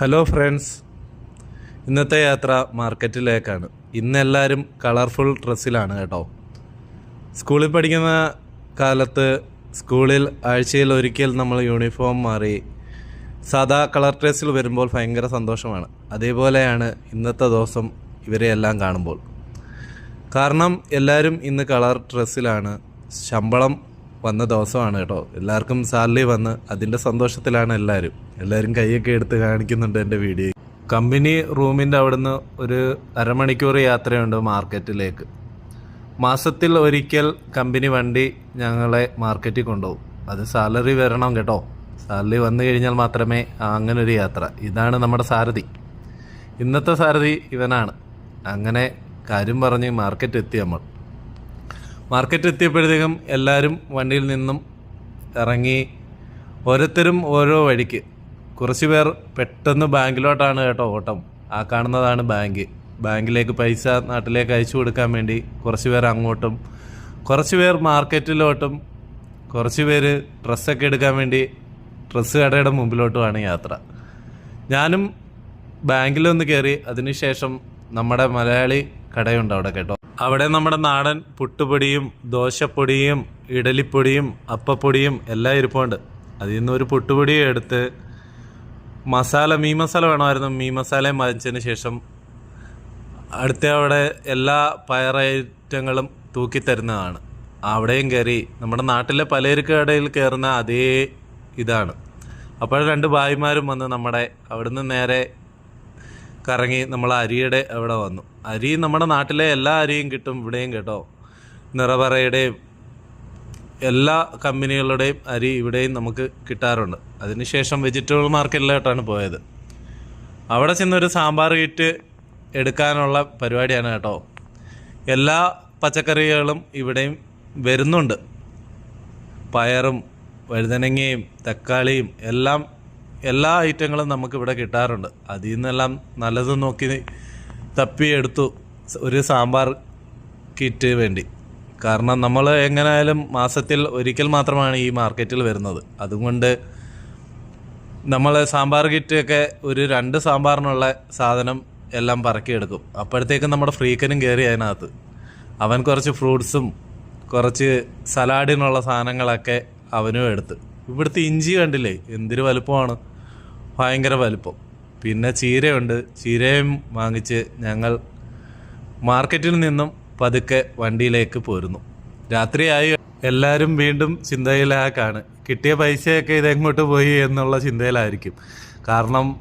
Hello friends ഇന്നത്തെ യാത്ര മാർക്കറ്റിലേക്കാണ്. ഇന്ന് എല്ലാവരും കളർഫുൾ ഡ്രസ്സിലാണ് കേട്ടോ. സ്കൂളിൽ പഠിക്കുന്ന കാലത്ത് സ്കൂളിൽ ആഴ്ചയിൽ ഒരിക്കൽ നമ്മൾ യൂണിഫോം മാറി സാധാ കളർ ഡ്രസ്സിൽ വരുമ്പോൾ ഭയങ്കര സന്തോഷമാണ്. അതേപോലെയാണ് ഇന്നത്തെ ദിവസം ഇവരെ എല്ലാം കാണുമ്പോൾ. കാരണം എല്ലാവരും ഇന്ന് കളർ ഡ്രസ്സിലാണ്. ശമ്പളം വന്ന ദിവസമാണ് കേട്ടോ. എല്ലാവർക്കും സാലറി വന്ന് അതിന്റെ സന്തോഷത്തിലാണ് എല്ലാവരും. എല്ലാവരും കൈയൊക്കെ എടുത്ത് കാണിക്കുന്നുണ്ട് എന്റെ വീഡിയോ. കമ്പനി റൂമിന്റെ അവിടുന്ന് ഒരു അരമണിക്കൂർ യാത്രയുണ്ട് മാർക്കറ്റിലേക്ക്. മാസത്തിൽ ഒരിക്കൽ കമ്പനി വണ്ടി ഞങ്ങളെ മാർക്കറ്റിൽ കൊണ്ടുപോകും. അത് സാലറി വരണം കേട്ടോ. സാലറി വന്നു കഴിഞ്ഞാൽ മാത്രമേ അങ്ങനൊരു യാത്ര. ഇതാണ് നമ്മുടെ സാരഥി. ഇന്നത്തെ സാരഥി ഇവനാണ്. അങ്ങനെ കാര്യം പറഞ്ഞ് മാർക്കറ്റ് എത്തി നമ്മൾ. മാർക്കറ്റ് എത്തിയപ്പോഴത്തേക്കും എല്ലാവരും വണ്ടിയിൽ നിന്നും ഇറങ്ങി ഓരോരുത്തരും ഓരോ വഴിക്ക്. കുറച്ച് പേർ പെട്ടെന്ന് ബാങ്കിലോട്ടാണ് കേട്ടോ ഓട്ടം. ആ കാണുന്നതാണ് ബാങ്ക്. ബാങ്കിലേക്ക് പൈസ നാട്ടിലേക്ക് അയച്ചു കൊടുക്കാൻ വേണ്ടി കുറച്ച് പേർ അങ്ങോട്ടും കുറച്ച് പേർ മാർക്കറ്റിലോട്ടും കുറച്ച് പേര് ഡ്രസ്സൊക്കെ എടുക്കാൻ വേണ്ടി ഡ്രസ്സ് കടയുടെ മുമ്പിലോട്ടുമാണ് യാത്ര. ഞാനും ബാങ്കിലൊന്ന് കയറി അതിനുശേഷം നമ്മുടെ മലയാളി കടയുണ്ട് അവിടെ കേട്ടോ. അവിടെ നമ്മുടെ നാടൻ പുട്ടുപൊടിയും ദോശപ്പൊടിയും ഇഡലിപ്പൊടിയും അപ്പപ്പൊടിയും എല്ലാം ഇരിപ്പുണ്ട്. അതിൽ നിന്ന് ഒരു പുട്ടുപൊടി എടുത്ത് മസാല മീൻ മസാല വേണമായിരുന്നു. മീൻ മസാലയും വാങ്ങിച്ചതിന് ശേഷം അടുത്ത അവിടെ എല്ലാ പയർ ഐറ്റങ്ങളും തൂക്കി തരുന്നതാണ്. അവിടെയും കയറി നമ്മുടെ നാട്ടിലെ പലചരക്ക് കടയിൽ കയറുന്ന അതേ ഇതാണ്. അപ്പോൾ രണ്ട് ഭായിമാരും വന്ന് നമ്മുടെ അവിടുന്ന് നേരെ കറങ്ങി നമ്മൾ അരിയുടെ അവിടെ വന്നു. അരി നമ്മുടെ നാട്ടിലെ എല്ലാ അരിയും കിട്ടും ഇവിടെയും കേട്ടോ. നിറപറയുടെയും എല്ലാ കമ്പനികളുടെയും അരി ഇവിടെയും നമുക്ക് കിട്ടാറുണ്ട്. അതിനുശേഷം വെജിറ്റബിൾ മാർക്കറ്റിലോട്ടാണ് പോയത്. അവിടെ ചെന്നൊരു സാമ്പാർ കിറ്റ് എടുക്കാനുള്ള പരിപാടിയാണ് കേട്ടോ. എല്ലാ പച്ചക്കറികളും ഇവിടെയും വരുന്നുണ്ട്. പയറും വഴുതനങ്ങയും തക്കാളിയും എല്ലാം എല്ലാ ഐറ്റങ്ങളും നമുക്ക് ഇവിടെ കിട്ടാറുണ്ട്. അതിൽ നിന്നെല്ലാം നല്ലത് നോക്കി തപ്പിയെടുത്തു ഒരു സാമ്പാർ കിറ്റ് വേണ്ടി. കാരണം നമ്മൾ എങ്ങനെയായാലും മാസത്തിൽ ഒരിക്കൽ മാത്രമാണ് ഈ മാർക്കറ്റിൽ വരുന്നത്. അതുകൊണ്ട് നമ്മൾ സാമ്പാർ കിറ്റൊക്കെ ഒരു രണ്ട് സാമ്പാറിനുള്ള സാധനം എല്ലാം പറക്കിയെടുക്കും. അപ്പോഴത്തേക്കും നമ്മുടെ ഫ്രീക്കനും കയറി അതിനകത്ത്. അവൻ കുറച്ച് ഫ്രൂട്ട്സും കുറച്ച് സലാഡിനുള്ള സാധനങ്ങളൊക്കെ അവനും എടുത്ത്. ഇവിടുത്തെ ഇഞ്ചി കണ്ടില്ലേ? എന്തൊരു വലുപ്പമാണ്. ഭയങ്കര വലുപ്പം. പിന്നെ ചീരയുണ്ട്. ചീരയും വാങ്ങിച്ച് ഞങ്ങൾ മാർക്കറ്റിൽ നിന്നും പതുക്കെ വണ്ടിയിലേക്ക് പോരുന്നു. രാത്രിയായി. എല്ലാവരും വീണ്ടും ചിന്തയിലാക്കാണ് കിട്ടിയ പൈസയൊക്കെ ഇതെങ്ങോട്ട് പോയി എന്നുള്ള ചിന്തയിലായിരിക്കും. കാരണം